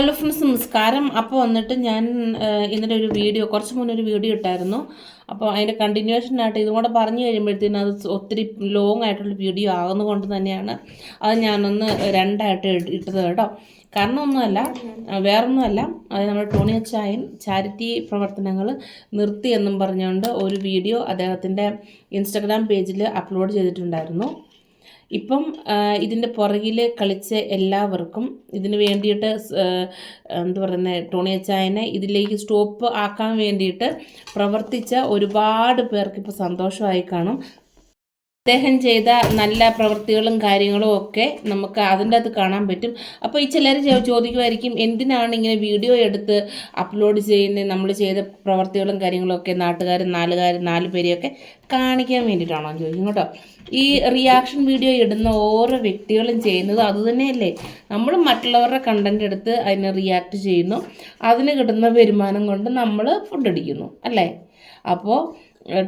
Hello friends നമസ്കാരം. അപ്പോൾ വന്നിട്ട് ഞാൻ ഇന്നലെ ഒരു വീഡിയോ കുറച്ച് മുന്നേ ഒരു വീഡിയോ ഇട്ടായിരുന്നു. അപ്പോൾ അതിന്റെ കണ്ടിന്യൂഷൻ ആയിട്ട് ഇതും കൂടെ പറഞ്ഞു കഴിയുമ്പോഴത്തേനും അത് ഒത്തിരി ലോങ് ആയിട്ടുള്ള വീഡിയോ ആകുന്നതുകൊണ്ട് തന്നെയാണ് അത് ഞാനൊന്ന് രണ്ടായിട്ട് ഇട്ട് ഇട്ടത് കേട്ടോ. കാരണം ഒന്നുമല്ല വേറൊന്നുമല്ല അത് നമ്മുടെ ടോണി അച്ചായൻ ചാരിറ്റി പ്രവർത്തനങ്ങൾ നിർത്തി എന്നും പറഞ്ഞുകൊണ്ട് ഒരു വീഡിയോ അദ്ദേഹത്തിന്റെ ഇൻസ്റ്റഗ്രാം പേജിൽ അപ്ലോഡ് ചെയ്തിട്ടുണ്ടായിരുന്നു. ഇപ്പം ഇതിന്റെ പുറകിൽ കളിച്ച എല്ലാവർക്കും ഇതിന് വേണ്ടിയിട്ട് എന്ത് പറയുന്നത് ടോണി അച്ചായനെ ഇതിലേക്ക് സ്റ്റോപ്പ് ആക്കാൻ വേണ്ടിയിട്ട് പ്രവർത്തിച്ച ഒരുപാട് പേർക്ക് ഇപ്പോൾ സന്തോഷമായി കാണും. അദ്ദേഹം ചെയ്ത നല്ല പ്രവൃത്തികളും കാര്യങ്ങളും ഒക്കെ നമുക്ക് അതിന്റെ അകത്ത് കാണാൻ പറ്റും. അപ്പോൾ ഈ ചിലർ ചോദിക്കുമായിരിക്കും എന്തിനാണ് ഇങ്ങനെ വീഡിയോ എടുത്ത് അപ്ലോഡ് ചെയ്യുന്നത്? നമ്മൾ ചെയ്ത പ്രവൃത്തികളും കാര്യങ്ങളും ഒക്കെ നാട്ടുകാർ നാലുകാർ നാല് പേരെയൊക്കെ കാണിക്കാൻ വേണ്ടിയിട്ടാണോ ചോദിക്കും കേട്ടോ. ഈ റിയാക്ഷൻ വീഡിയോ ഇടുന്ന ഓരോ വ്യക്തികളും ചെയ്യുന്നത് അതുതന്നെയല്ലേ നമ്മൾ മറ്റുള്ളവരുടെ കണ്ടന്റ് എടുത്ത് അതിനെ റിയാക്ട് ചെയ്യുന്നു. അതിന് കിട്ടുന്ന വരുമാനം കൊണ്ട് നമ്മൾ ഫുഡ് അടിക്കുന്നു അല്ലേ? അപ്പോൾ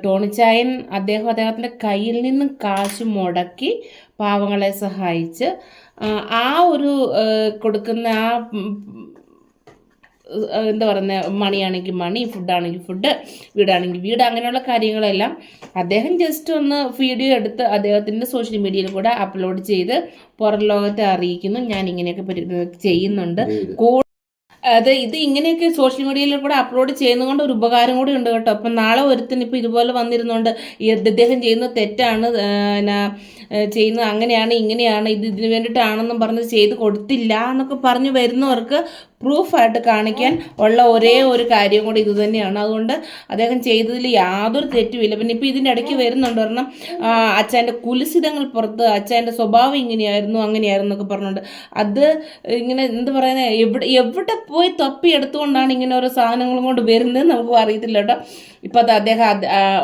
ടോണിച്ചായൻ അദ്ദേഹം അദ്ദേഹത്തിന്റെ കയ്യിൽ നിന്നും കാശ് മുടക്കി പാവങ്ങളെ സഹായിച്ച് ആ, ഒരു കൊടുക്കുന്ന ആ എന്താ പറയുന്നത് മണിയാണെങ്കിൽ മണി ഫുഡാണെങ്കിൽ ഫുഡ് വീടാണെങ്കിൽ വീട് അങ്ങനെയുള്ള കാര്യങ്ങളെല്ലാം അദ്ദേഹം ജസ്റ്റ് ഒന്ന് വീഡിയോ എടുത്ത് അദ്ദേഹത്തിന്റെ സോഷ്യൽ മീഡിയയിൽ കൂടെ അപ്ലോഡ് ചെയ്ത് പുറം ലോകത്തെ അറിയിക്കുന്നു. ഞാൻ ഇങ്ങനെയൊക്കെ ചെയ്യുന്നുണ്ട്. അത് ഇത് ഇങ്ങനെയൊക്കെ സോഷ്യൽ മീഡിയയിൽ കൂടെ അപ്ലോഡ് ചെയ്യുന്നതുകൊണ്ട് ഒരു ഉപകാരം കൂടി ഉണ്ട് കേട്ടോ. അപ്പം നാളെ ഒരുത്തിന് ഇപ്പോൾ ഇതുപോലെ വന്നിരുന്നുകൊണ്ട് ഇദ്ദേഹം ചെയ്യുന്നത് തെറ്റാണ് എന്നാ, ചെയ്യുന്നത് അങ്ങനെയാണ് ഇങ്ങനെയാണ് ഇത് ഇതിന് വേണ്ടിയിട്ടാണെന്നും പറഞ്ഞ് ചെയ്ത് കൊടുത്തില്ല എന്നൊക്കെ പറഞ്ഞു വരുന്നവർക്ക് പ്രൂഫായിട്ട് കാണിക്കാൻ ഉള്ള ഒരേ ഒരു കാര്യം കൂടി ഇത് തന്നെയാണ്. അതുകൊണ്ട് അദ്ദേഹം ചെയ്തതിൽ യാതൊരു തെറ്റുമില്ല. പിന്നെ ഇപ്പോൾ ഇതിന്റെ ഇടയ്ക്ക് വരുന്നുണ്ട് കാരണം അച്ഛന്റെ കുലിസിതങ്ങൾ പുറത്ത് അച്ഛന്റെ സ്വഭാവം ഇങ്ങനെയായിരുന്നു അങ്ങനെയായിരുന്നു എന്നൊക്കെ പറഞ്ഞുകൊണ്ട്. അത് ഇങ്ങനെ എന്ത് പറയുന്നത് എവിടെ എവിടെ പോയി തപ്പി എടുത്തുകൊണ്ടാണ് ഇങ്ങനെ ഓരോ സാധനങ്ങളും കൊണ്ട് വരുന്നത് നമുക്ക് അറിയത്തില്ല കേട്ടോ. ഇപ്പം അത് അദ്ദേഹം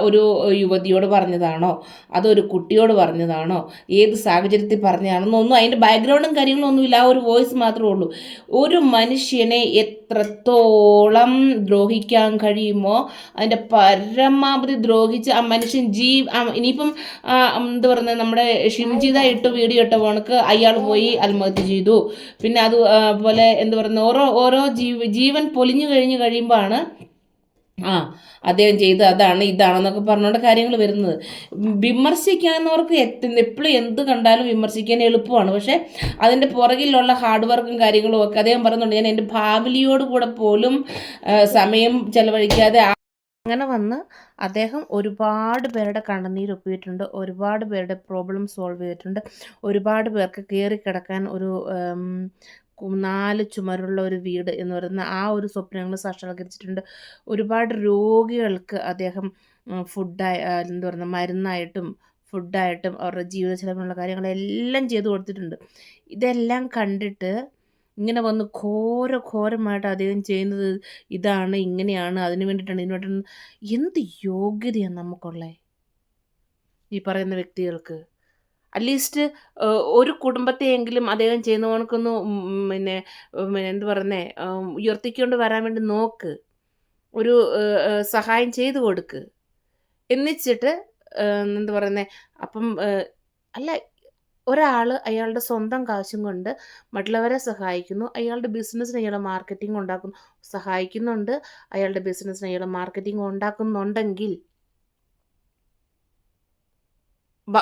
ഒരു യുവതിയോട് പറഞ്ഞതാണോ? അതൊരു കുട്ടിയോട് പറഞ്ഞതാണോ? ഏത് സാഹചര്യത്തിൽ പറഞ്ഞതാണെന്നൊന്നും അതിന്റെ ബാക്ക്ഗ്രൗണ്ടും കാര്യങ്ങളും ഒന്നുമില്ല. ആ ഒരു വോയിസ് മാത്രമേ ഉള്ളൂ. ഒരു മനുഷ്യനെ എത്രത്തോളം ദ്രോഹിക്കാൻ കഴിയുമോ അതിന്റെ പരമാവധി ദ്രോഹിച്ച് ആ മനുഷ്യൻ ജീ ഇനിയിപ്പം എന്താ പറയുന്നത് നമ്മുടെ ഷിംജിത ഇട്ട് വീഡിയോ ഇട്ട പോണക്ക് അയാൾ പോയി ആത്മഹത്യ ചെയ്തു. പിന്നെ അതുപോലെ എന്താ പറയുന്നത് ഓരോ ഓരോ ജീവ ജീവൻ പൊലിഞ്ഞു കഴിഞ്ഞ് കഴിയുമ്പോഴാണ് ആ അദ്ദേഹം ചെയ്ത് അതാണ് ഇതാണെന്നൊക്കെ പറഞ്ഞുകൊണ്ട് കാര്യങ്ങൾ വരുന്നത്. വിമർശിക്കാവുന്നവർക്ക് എപ്പോഴും എന്ത് കണ്ടാലും വിമർശിക്കാൻ എളുപ്പമാണ്. പക്ഷേ അതിന്റെ പുറകിലുള്ള ഹാർഡ് വർക്കും കാര്യങ്ങളും ഒക്കെ അദ്ദേഹം പറയുന്നുണ്ട്. ഞാൻ എന്റെ ഫാമിലിയോട് കൂടെ പോലും സമയം ചെലവഴിക്കാതെ അങ്ങനെ വന്ന് അദ്ദേഹം ഒരുപാട് പേരുടെ കണ്ണുനീര് ഒപ്പിയിട്ടുണ്ട്. ഒരുപാട് പേരുടെ പ്രോബ്ലം സോൾവ് ചെയ്തിട്ടുണ്ട്. ഒരുപാട് പേർക്ക് കയറി കിടക്കാൻ ഒരു നാല് ചുമരുള്ള ഒരു വീട് എന്ന് പറയുന്ന ആ ഒരു സ്വപ്നങ്ങൾ സാക്ഷാത്കരിച്ചിട്ടുണ്ട് ഒരുപാട് രോഗികൾക്ക് അദ്ദേഹം ഫുഡായി എന്താ പറയുക മരുന്നായിട്ടും ഫുഡായിട്ടും അവരുടെ ജീവിത ചെലവിനുള്ള കാര്യങ്ങളെല്ലാം ചെയ്തു കൊടുത്തിട്ടുണ്ട്. ഇതെല്ലാം കണ്ടിട്ട് ഇങ്ങനെ വന്ന് ഘോര ഘോരമായിട്ട് അദ്ദേഹം ചെയ്യുന്നത് ഇതാണ് ഇങ്ങനെയാണ് അതിന് വേണ്ടിയിട്ടാണ് ഇതിനു വേണ്ടിയിട്ടാണ്. എന്ത് യോഗ്യതയാണ് നമുക്കുള്ളത് ഈ പറയുന്ന വ്യക്തികൾക്ക്. അറ്റ്ലീസ്റ്റ് ഒരു കുടുംബത്തെയെങ്കിലും അദ്ദേഹം ചെയ്യുന്ന കണക്കൊന്ന് പിന്നെ പിന്നെ എന്ത് പറയുന്നേ ഉയർത്തിക്കൊണ്ട് വരാൻ വേണ്ടി നോക്ക്. ഒരു സഹായം ചെയ്തു കൊടുക്ക്. എന്നിച്ചിട്ട് എന്ത് എന്താ പറയുന്നേ അപ്പം അല്ല ഒരാൾ അയാളുടെ സ്വന്തം കാശും കൊണ്ട് മറ്റുള്ളവരെ സഹായിക്കുന്നു. അയാളുടെ ബിസിനസ്സിന് അയാളെ മാർക്കറ്റിംഗ് ഉണ്ടാക്കുന്നു. സഹായിക്കുന്നുണ്ട്. അയാളുടെ ബിസിനസ്സിന് അയാളെ മാർക്കറ്റിംഗ് ഉണ്ടാക്കുന്നുണ്ടെങ്കിൽ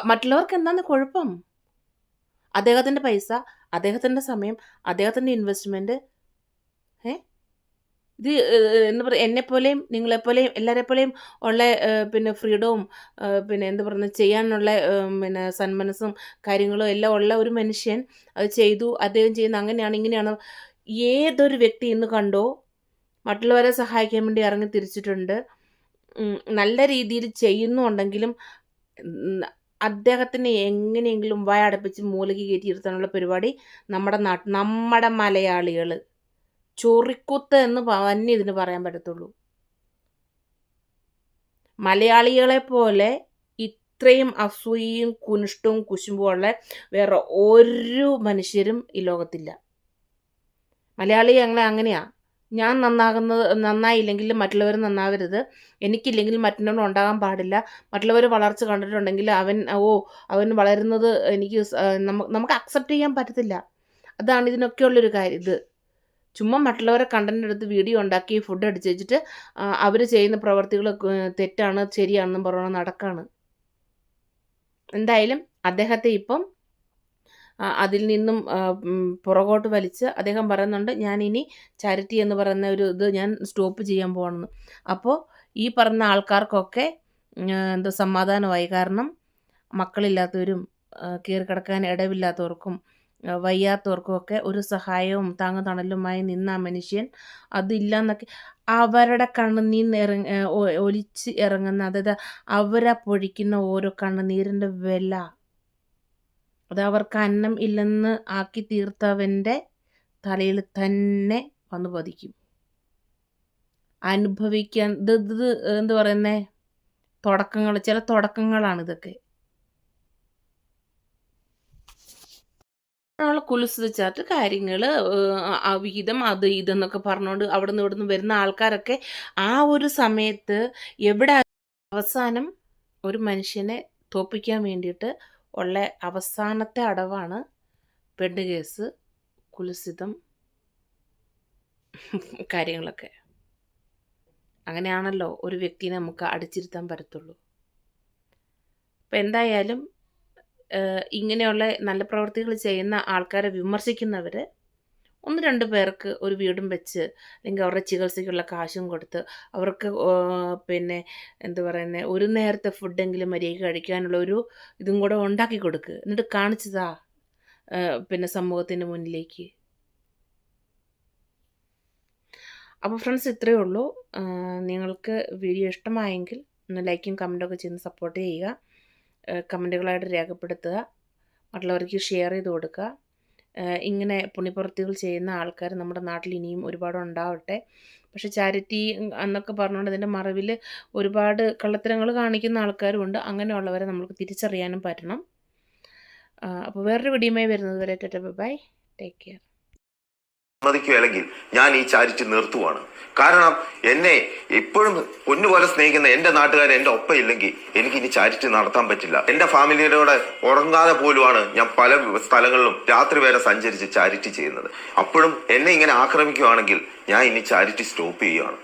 മറ്റുള്ളവർക്ക് എന്താണ് കുഴപ്പം? അദ്ദേഹത്തിന്റെ പൈസ അദ്ദേഹത്തിന്റെ സമയം അദ്ദേഹത്തിന്റെ ഇൻവെസ്റ്റ്മെന്റ് ഏ? ഇത് എന്താ പറയുക എന്നെപ്പോലെയും നിങ്ങളെപ്പോലെയും എല്ലാവരെപ്പോലെയും ഉള്ള പിന്നെ ഫ്രീഡവും പിന്നെ എന്താ പറയുക ചെയ്യാനുള്ള പിന്നെ സന്മനസ്സും കാര്യങ്ങളും എല്ലാം ഉള്ള ഒരു മനുഷ്യൻ അത് ചെയ്തു അദ്ദേഹം ചെയ്യുന്ന അങ്ങനെയാണ് ഇങ്ങനെയാണ്. ഏതൊരു വ്യക്തി ഇന്ന് കണ്ടോ മറ്റുള്ളവരെ സഹായിക്കാൻ വേണ്ടി ഇറങ്ങി തിരിച്ചിട്ടുണ്ട്. നല്ല രീതിയിൽ ചെയ്യുന്നുണ്ടെങ്കിലും അദ്ദേഹത്തിനെ എങ്ങനെയെങ്കിലും വായടപ്പിച്ച് മൂലയ്ക്ക് കയറ്റി ഇരുത്താനുള്ള പരിപാടി നമ്മുടെ നാട്ട് നമ്മുടെ മലയാളികൾ ചൊറിക്കുത്ത് എന്ന് തന്നെ ഇതിന് പറയാൻ പറ്റത്തുള്ളൂ. മലയാളികളെ പോലെ ഇത്രയും അസൂയയും കുനിഷ്ടവും കുശുമ്പുമുള്ള വേറെ ഒരു മനുഷ്യരും ഈ ലോകത്തില്ല. മലയാളി ഞങ്ങളെ അങ്ങനെയാ. ഞാൻ നന്നാകുന്നത് നന്നായില്ലെങ്കിൽ മറ്റുള്ളവർ നന്നാവരുത്. എനിക്കില്ലെങ്കിൽ മറ്റുള്ളവർ ഉണ്ടാകാൻ പാടില്ല. മറ്റുള്ളവർ വളർച്ച കണ്ടിട്ടുണ്ടെങ്കിൽ അവൻ ഓ അവൻ വളരുന്നത് എനിക്ക് നമുക്ക് അക്സെപ്റ്റ് ചെയ്യാൻ പറ്റത്തില്ല. അതാണ് ഇതിനൊക്കെയുള്ളൊരു കാര്യം ഇത്. ചുമ്മാ മറ്റുള്ളവരെ കണ്ടന്റ് എടുത്ത് വീഡിയോ ഉണ്ടാക്കി ഫുഡ് അടിച്ച് വെച്ചിട്ട് അവർ ചെയ്യുന്ന പ്രവർത്തികൾ തെറ്റാണ് ശരിയാണെന്നും പറഞ്ഞ് നടക്കാണ്. എന്തായാലും അദ്ദേഹത്തെ ഇപ്പം അതിൽ നിന്നും പുറകോട്ട് വലിച്ച് അദ്ദേഹം പറയുന്നുണ്ട് ഞാൻ ഇനി ചാരിറ്റി എന്ന് പറയുന്ന ഒരു ഇത് ഞാൻ സ്റ്റോപ്പ് ചെയ്യാൻ പോകണമെന്ന് അപ്പോൾ ഈ പറഞ്ഞ ആൾക്കാർക്കൊക്കെ എന്തോ സമാധാനമായി. കാരണം മക്കളില്ലാത്തവരും കീറിക്കിടക്കാൻ ഇടവില്ലാത്തവർക്കും വയ്യാത്തവർക്കുമൊക്കെ ഒരു സഹായവും താങ്ങ് തണലുമായി നിന്ന ആ മനുഷ്യൻ അതില്ലെന്നൊക്കെ അവരുടെ കണ്ണുനീർ ഇറങ്ങ ഒലിച്ച് ഇറങ്ങുന്ന അതായത് അവരെ പൊഴിക്കുന്ന ഓരോ കണ്ണുനീരിന്റെ വില അത് അവർക്ക് അന്നം ഇല്ലെന്ന് ആക്കി തീർത്തവന്റെ തലയിൽ തന്നെ വന്നു പതിക്കും. അനുഭവിക്കാൻ ഇത് ഇത് എന്ത് പറയുന്നേ? തുടക്കങ്ങൾ ചില തുടക്കങ്ങളാണ് ഇതൊക്കെ. നമ്മൾ കുലുസിച്ചാട്ട് കാര്യങ്ങൾ വിഹിതം അത് ഇതെന്നൊക്കെ പറഞ്ഞുകൊണ്ട് അവിടെ നിന്ന് ഇവിടെ നിന്ന് വരുന്ന ആൾക്കാരൊക്കെ ആ ഒരു സമയത്ത് എവിടെ അവസാനം ഒരു മനുഷ്യനെ തോപ്പിക്കാൻ വേണ്ടിയിട്ട് ഉള്ള അവസാനത്തെ അടവാണ് പെണ്ണ് കേസ് കുലസിതം കാര്യങ്ങളൊക്കെ. അങ്ങനെയാണല്ലോ ഒരു വ്യക്തിനെ നമുക്ക് അടിച്ചിരുത്താൻ പറ്റത്തുള്ളൂ. അപ്പം എന്തായാലും ഇങ്ങനെയുള്ള നല്ല പ്രവൃത്തികൾ ചെയ്യുന്ന ആൾക്കാരെ വിമർശിക്കുന്നവർ ഒന്ന് രണ്ട് പേർക്ക് ഒരു വീടും വെച്ച് അല്ലെങ്കിൽ അവരുടെ ചികിത്സയ്ക്കുള്ള കാശും കൊടുത്ത് അവർക്ക് പിന്നെ എന്താ പറയുന്നത് ഒരു നേരത്തെ ഫുഡെങ്കിലും മര്യാദയ്ക്ക് കഴിക്കാനുള്ള ഒരു ഇതും കൂടെ ഉണ്ടാക്കി കൊടുക്കുക എന്നിട്ട് കാണിച്ചതാ പിന്നെ സമൂഹത്തിന്റെ മുന്നിലേക്ക്. അപ്പോൾ ഫ്രണ്ട്സ് ഇത്രയേ ഉള്ളൂ. നിങ്ങൾക്ക് വീഡിയോ ഇഷ്ടമായെങ്കിൽ ഒന്ന് ലൈക്കും കമന്റൊക്കെ ചെയ്ത് സപ്പോർട്ട് ചെയ്യുക. കമന്റുകളായിട്ട് രേഖപ്പെടുത്തുക. മറ്റുള്ളവർക്ക് ഷെയർ ചെയ്ത് കൊടുക്കുക. ഇങ്ങനെ പുണ്യപ്രവൃത്തികൾ ചെയ്യുന്ന ആൾക്കാർ നമ്മുടെ നാട്ടിൽ ഇനിയും ഒരുപാട് ഉണ്ടാവട്ടെ. പക്ഷേ ചാരിറ്റി എന്നൊക്കെ പറഞ്ഞുകൊണ്ട് അതിന്റെ മറവിൽ ഒരുപാട് കള്ളത്തരങ്ങൾ കാണിക്കുന്ന ആൾക്കാരും ഉണ്ട്. അങ്ങനെയുള്ളവരെ നമുക്ക് തിരിച്ചറിയാനും പറ്റണം. അപ്പോൾ വേറൊരു വീഡിയോയുമായി വരുന്നത് വരെ ബൈ ടേക്ക് കെയർ സമ്മതിക്കുകയല്ലെങ്കിൽ ഞാൻ ഈ ചാരിറ്റി നിർത്തുവാണ്. കാരണം എന്നെ എപ്പോഴും പൊന്നുപോലെ സ്നേഹിക്കുന്ന എന്റെ നാട്ടുകാർ എന്റെ ഒപ്പം ഇല്ലെങ്കിൽ എനിക്ക് ഇനി ചാരിറ്റി നടത്താൻ പറ്റില്ല. എന്റെ ഫാമിലിയോടെ ഉറങ്ങാതെ പോലുമാണ് ഞാൻ പല സ്ഥലങ്ങളിലും രാത്രി വരെ സഞ്ചരിച്ച് ചാരിറ്റി ചെയ്യുന്നത്. അപ്പോഴും എന്നെ ഇങ്ങനെ ആക്രമിക്കുകയാണെങ്കിൽ ഞാൻ ഇനി ചാരിറ്റി സ്റ്റോപ്പ് ചെയ്യുകയാണ്